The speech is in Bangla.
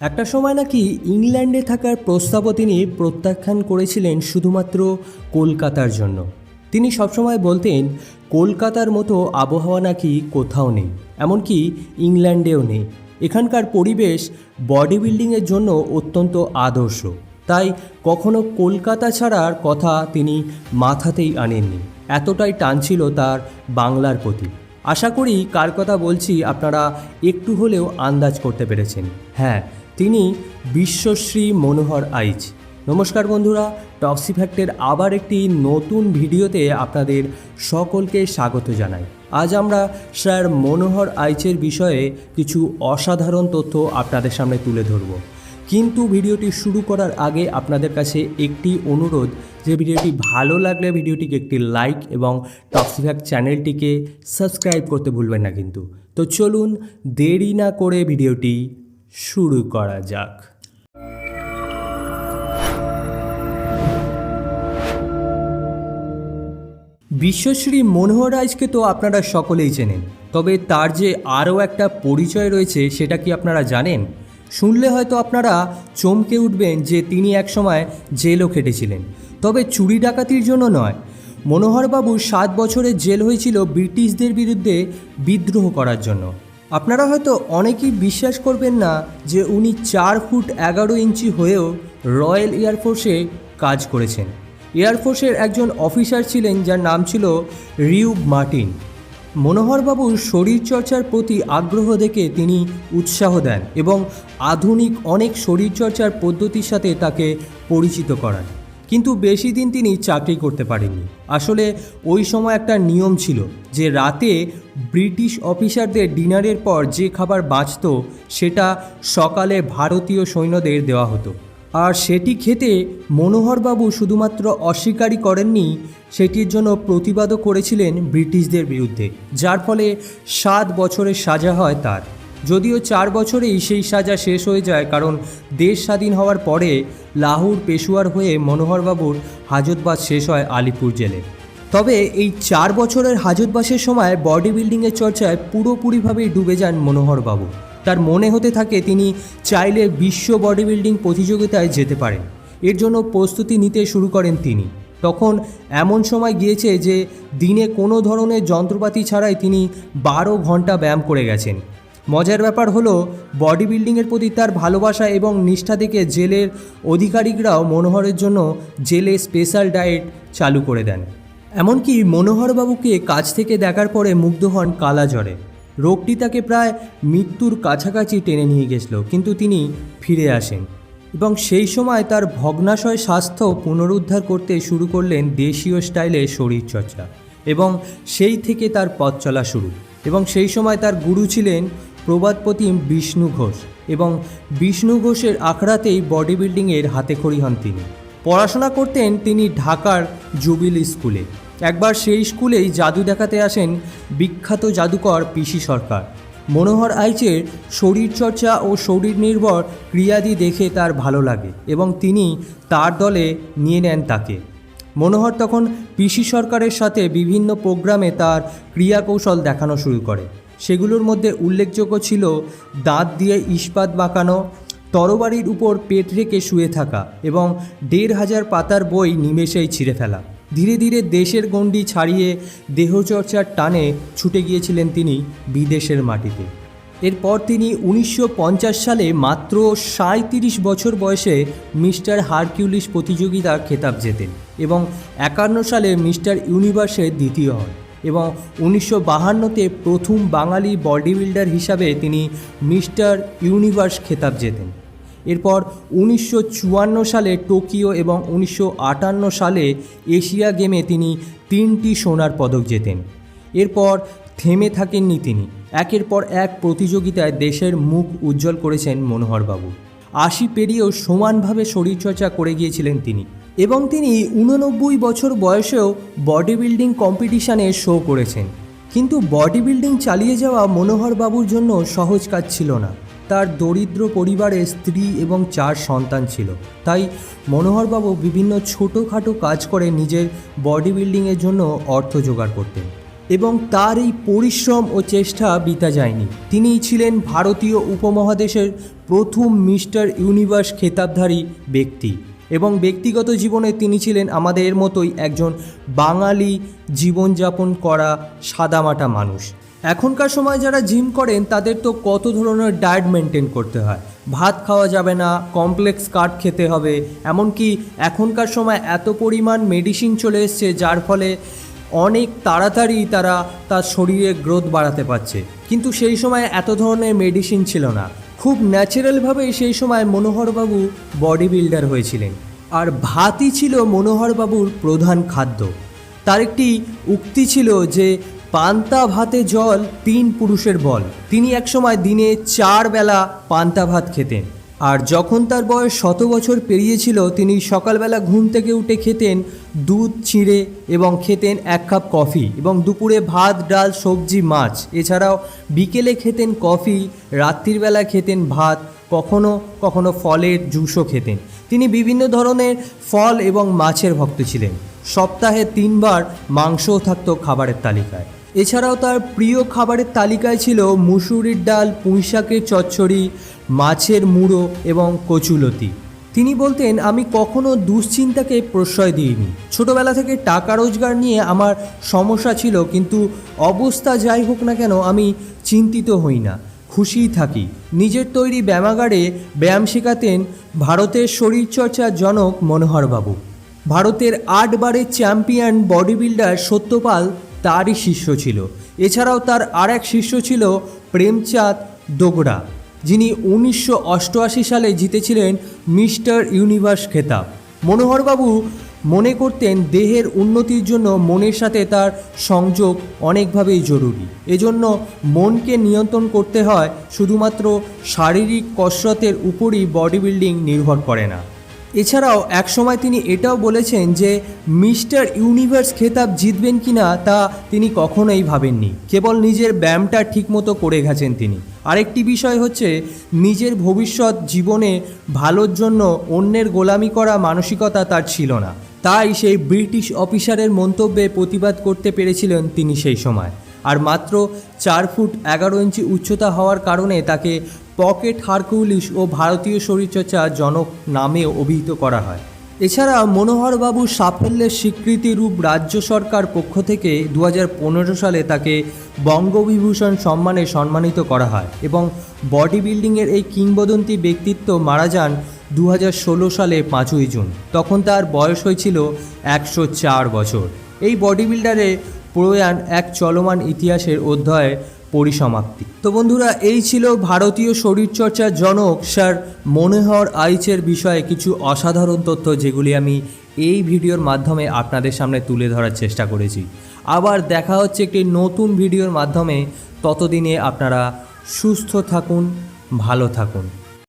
একটা সময় নাকি ইংল্যান্ডে থাকার প্রস্তাবও তিনি প্রত্যাখ্যান করেছিলেন শুধুমাত্র কলকাতার জন্য। তিনি সবসময় বলতেন, কলকাতার মতো আবহাওয়া নাকি কোথাও নেই, এমনকি ইংল্যান্ডেও নেই। এখানকার পরিবেশ বডি বিল্ডিংয়ের জন্য অত্যন্ত আদর্শ। তাই কখনো কলকাতা ছাড়ার কথা তিনি মাথাতেই আনেননি। এতটাই টান ছিল তার বাংলার প্রতি। আশা করি কার কথা বলছি আপনারা একটু হলেও আন্দাজ করতে পেরেছেন। হ্যাঁ তিনি বিশ্বশ্রী মনোহর আইচ। নমস্কার বন্ধুরা, টপসি ফ্যাক্টের আবার একটি নতুন ভিডিওতে আপনাদের সকলকে স্বাগত জানাই। আজ আমরা স্যার মনোহর আইচের বিষয়ে কিছু অসাধারণ তথ্য আপনাদের সামনে তুলে ধরব। কিন্তু ভিডিওটি শুরু করার আগে আপনাদের কাছে একটি অনুরোধ, যে ভিডিওটি ভালো লাগলে ভিডিওটিকে একটি লাইক এবং টপসিফ্যাক্ট চ্যানেলটিকে সাবস্ক্রাইব করতে ভুলবেন না কিন্তু। তো চলুন দেরি না করে ভিডিওটি শুরু করা যাক। বিশ্বশ্রী মনোহর রাজকে তো আপনারা সকলেই চেনেন, তবে তার যে আরও একটা পরিচয় রয়েছে সেটা কি আপনারা জানেন? শুনলে হয়তো আপনারা চমকে উঠবেন যে তিনি একসময় জেলও খেটেছিলেন, তবে চুরি ডাকাতির জন্য নয়। মনোহরবাবুর সাত বছরের জেল হয়েছিল ব্রিটিশদের বিরুদ্ধে বিদ্রোহ করার জন্য। আপনারা হয়তো অনেকেই বিশ্বাস করবেন না যে উনি চার ফুট এগারো ইঞ্চি হয়েও রয়্যাল এয়ারফোর্সে কাজ করেছেন। এয়ারফোর্সের একজন অফিসার ছিলেন যার নাম ছিল রিউব মার্টিন। মনোহরবাবুর শরীরচর্চার প্রতি আগ্রহ দেখে তিনি উৎসাহ দেন এবং আধুনিক অনেক শরীরচর্চার পদ্ধতির সাথে তাকে পরিচিত করান। কিন্তু বেশি দিন তিনি চাকরি করতে পারেননি। আসলে ওই সময় একটা নিয়ম ছিল যে রাতে ব্রিটিশ অফিসারদের ডিনারের পর যে খাবার বাঁচত, সেটা সকালে ভারতীয় সৈন্যদের দেওয়া হতো। আর সেটি খেতে মনোহরবাবু শুধুমাত্র অস্বীকারই করেননি, সেটির জন্য প্রতিবাদও করেছিলেন ব্রিটিশদের বিরুদ্ধে, যার ফলে সাত বছরের সাজা হয় তার। যদিও চার বছরেই সেই সাজা শেষ হয়ে যায়, কারণ দেশ স্বাধীন হওয়ার পরে লাহোর পেশুয়ার হয়ে মনোহরবাবুর হাজতবাস শেষ হয় আলিপুর জেলে। তবে এই চার বছরের হাজতবাসের সময় বডি বিল্ডিংয়ের চর্চায় পুরোপুরিভাবেই ডুবে যান মনোহরবাবু। তার মনে হতে থাকে তিনি চাইলে বিশ্ব বডি বিল্ডিং প্রতিযোগিতায় যেতে পারেন। এর জন্য প্রস্তুতি নিতে শুরু করেন তিনি। তখন এমন সময় গিয়েছে যে দিনে কোনো ধরনের যন্ত্রপাতি ছাড়াই তিনি বারো ঘণ্টা ব্যায়াম করে গেছেন। মজার ব্যাপার হলো বডি বিল্ডিংয়ের প্রতি তার ভালোবাসা এবং নিষ্ঠা দেখে জেলের অধিকারিকরাও মনোহরের জন্য জেলে স্পেশাল ডায়েট চালু করে দেন। এমনকি মনোহরবাবুকে কাছ থেকে দেখার পরে মুগ্ধ হন কালা জ্বরে রোগটি তাকে প্রায় মৃত্যুর কাছাকাছি টেনে নিয়ে গেছিল, কিন্তু তিনি ফিরে আসেন এবং সেই সময় তার ভগ্নাশয় স্বাস্থ্য পুনরুদ্ধার করতে শুরু করলেন দেশীয় স্টাইলে শরীরচর্চা এবং সেই থেকে তার পথ চলা শুরু এবং সেই সময় তার গুরু ছিলেন প্রবাদপতি বিষ্ণু ঘোষ এবং বিষ্ণু ঘোষের আখড়াতেই বডি বিল্ডিংয়ের হাতেখড়ি হন তিনি। পড়াশোনা করতেন তিনি ঢাকার জুবিলি স্কুলে। একবার সেই স্কুলেই জাদু দেখাতে আসেন বিখ্যাত জাদুকর পিসি সরকার। মনোহর আইচের শরীরচর্চা ও শরীর নির্ভর ক্রিয়াদি দেখে তার ভালো লাগে এবং তিনি তার দলে নিয়ে নেন তাকে। মনোহর তখন পিসি সরকারের সাথে বিভিন্ন প্রোগ্রামে তার ক্রিয়াকৌশল দেখানো শুরু করে। সেগুলোর মধ্যে উল্লেখযোগ্য ছিল দাঁত দিয়ে ইস্পাত বাঁকানো তরবারির উপর পেট রেখে শুয়ে থাকা এবং দেড় হাজার পাতার বই নিমেষেই ছিঁড়ে ফেলা। ধীরে ধীরে দেশের গণ্ডি ছাড়িয়ে দেহচর্চার টানে ছুটে গিয়েছিলেন তিনি বিদেশের মাটিতে। এরপর তিনি উনিশশো পঞ্চাশ সালে মাত্র সাঁত্রিশ বছর বয়সে মিস্টার হারকিউলিস প্রতিযোগিতা খেতাব জেতেন এবং একান্ন সালে মিস্টার ইউনিভার্সের দ্বিতীয় হন। এবং উনিশশো বাহান্নতে প্রথম বাঙালি বডি বিল্ডার হিসাবে তিনি মিস্টার ইউনিভার্স খেতাব জেতেন। এরপর উনিশশো চুয়ান্ন সালে টোকিও এবং উনিশশো আটান্ন সালে এশিয়া গেমে তিনি তিনটি সোনার পদক জেতেন। এরপর থেমে থাকেননি তিনি। একের পর এক প্রতিযোগিতায় দেশের মুখ উজ্জ্বল করেছেন মনোহরবাবু। আশি পেরিয়েও সমানভাবে শরীরচর্চা করে গিয়েছিলেন তিনি। এবং তিনি উননব্বই বছর বয়সেও বডি বিল্ডিং কম্পিটিশানে শো করেছেন। কিন্তু বডি বিল্ডিং চালিয়ে যাওয়া মনোহরবাবুর জন্য সহজ কাজ ছিল না। তার দরিদ্র পরিবারে স্ত্রী এবং চার সন্তান ছিল। তাই মনোহরবাবু বিভিন্ন ছোটোখাটো কাজ করে নিজের বডি বিল্ডিংয়ের জন্য অর্থ জোগাড় করতেন। এবং তার এই পরিশ্রম ও চেষ্টা বিতা যায়নি। তিনিই ছিলেন ভারতীয় উপমহাদেশের প্রথম মিস্টার ইউনিভার্স খেতাবধারী ব্যক্তি। এবং ব্যক্তিগত জীবনে তিনি ছিলেন আমাদের মতোই একজন বাঙালি জীবনযাপন করা সাদামাটা মানুষ। এখনকার সময় যারা জিম করেন, তাদের তো কত ধরনের ডায়েট মেনটেন করতে হয়। ভাত খাওয়া যাবে না, কমপ্লেক্স কার্ড খেতে হবে, এমনকি এখনকার সময় এত পরিমাণ মেডিসিন চলে এসছে, যার ফলে অনেক তাড়াতাড়ি তারা তার শরীরে গ্রোথ বাড়াতে পারছে। কিন্তু সেই সময় এত ধরনের মেডিসিন ছিল না। খুব ন্যাচারালভাবে সেই সময় মনোহরবাবু বডি বিল্ডার হয়েছিলেন। আর ভাতই ছিল মনোহরবাবুর প্রধান খাদ্য। তার একটি উক্তি ছিল যে, পান্তা ভাতে জল, তিন পুরুষের বল। তিনি একসময় দিনে চার বেলা পান্তা ভাত খেতেন। আর যখন তার বয়স শত বছর পেরিয়েছিল, তিনি সকালবেলা ঘুম থেকে উঠে খেতেন দুধ, চিঁড়ে এবং খেতেন এক কাপ কফি এবং দুপুরে ভাত, ডাল, সবজি, মাছ। এছাড়াও বিকেলে খেতেন কফি, রাত্রির বেলা খেতেন ভাত, কখনো কখনো ফলের জুসও খেতেন। তিনি বিভিন্ন ধরনের ফল এবং মাছের ভক্ত ছিলেন। সপ্তাহে তিনবার মাংসও থাকতো খাবারের তালিকায়। এছাড়াও তার প্রিয় খাবারের তালিকায় ছিল মুসুরির ডাল, পুঁইশাকের চচ্চড়ি, মাছের মুড়ো এবং কচুলতি। তিনি বলতেন, আমি কখনো দুশ্চিন্তাকে প্রশ্রয় দিইনি। ছোটবেলা থেকে টাকা রোজগার নিয়ে আমার সমস্যা ছিল, কিন্তু অবস্থা যাই হোক না কেন, আমি চিন্তিত হই না, খুশিই থাকি। নিজের তৈরি ব্যায়ামাগারে ব্যায়াম শেখাতেন ভারতের শরীরচর্চার জনক মনোহরবাবু। ভারতের আটবারের চ্যাম্পিয়ন বডি বিল্ডার সত্যপাল তারই শিষ্য ছিল। এছাড়াও তার আর এক শিষ্য ছিল প্রেমচাঁদ দোগড়া যিনি উনিশশো অষ্টআশি সালে জিতেছিলেন মিস্টার ইউনিভার্স খেতাব। মনোহরবাবু মনে করতেন দেহের উন্নতির জন্য মনের সাথে তার সংযোগ অনেকভাবেই জরুরি। এজন্য মনকে নিয়ন্ত্রণ করতে হয় শুধুমাত্র শারীরিক কসরতের উপরই বডি বিল্ডিং নির্ভর করে না। এছাড়াও একসময় তিনি এটাও বলেছেন যে মিস্টার ইউনিভার্স খেতাব জিতবেন কিনা তা তিনি কখনোই ভাবেননি। কেবল নিজের ব্যায়ামটা ঠিকমতো করে গেছেন তিনি। আরেকটি বিষয় হচ্ছে, নিজের ভবিষ্যৎ জীবনে ভালোর জন্য অন্যের গোলামি করা মানসিকতা তার ছিল না। তাই সেই ব্রিটিশ অফিসারের মন্তব্যে প্রতিবাদ করতে পেরেছিলেন তিনি সেই সময়। আর মাত্র চার ফুট এগারো ইঞ্চি উচ্চতা হওয়ার কারণে তাকে পকেট হারকুলিস ও ভারতীয় শরীরচর্চা জনক নামেও অভিহিত করা হয়। এছাড়া মনোহরবাবুর সাফল্যের স্বীকৃতি রূপ রাজ্য সরকার পক্ষ থেকে দু হাজার পনেরো সালে তাকে বঙ্গবিভূষণ সম্মানে সম্মানিত করা হয় এবং বডি বিল্ডিংয়ের এই কিংবদন্তি ব্যক্তিত্ব মারা যান দু হাজার ষোলো সালে পাঁচই জুন। তখন তার বয়স হয়েছিল একশো চার বছর। এই বডি বিল্ডারে প্রয়াণ এক চলমান ইতিহাসের অধ্যায় পরিসমাপ্তি। তো বন্ধুরা, এই ছিল ভারতীয় শরীরচর্চার জনক স্যার মনোহর আইচের বিষয়ে কিছু অসাধারণ তথ্য যেগুলি আমি এই ভিডিওর মাধ্যমে আপনাদের সামনে তুলে ধরার চেষ্টা করেছি। আবার দেখা হচ্ছে একটি নতুন ভিডিওর মাধ্যমে। ততদিনে আপনারা সুস্থ থাকুন, ভালো থাকুন।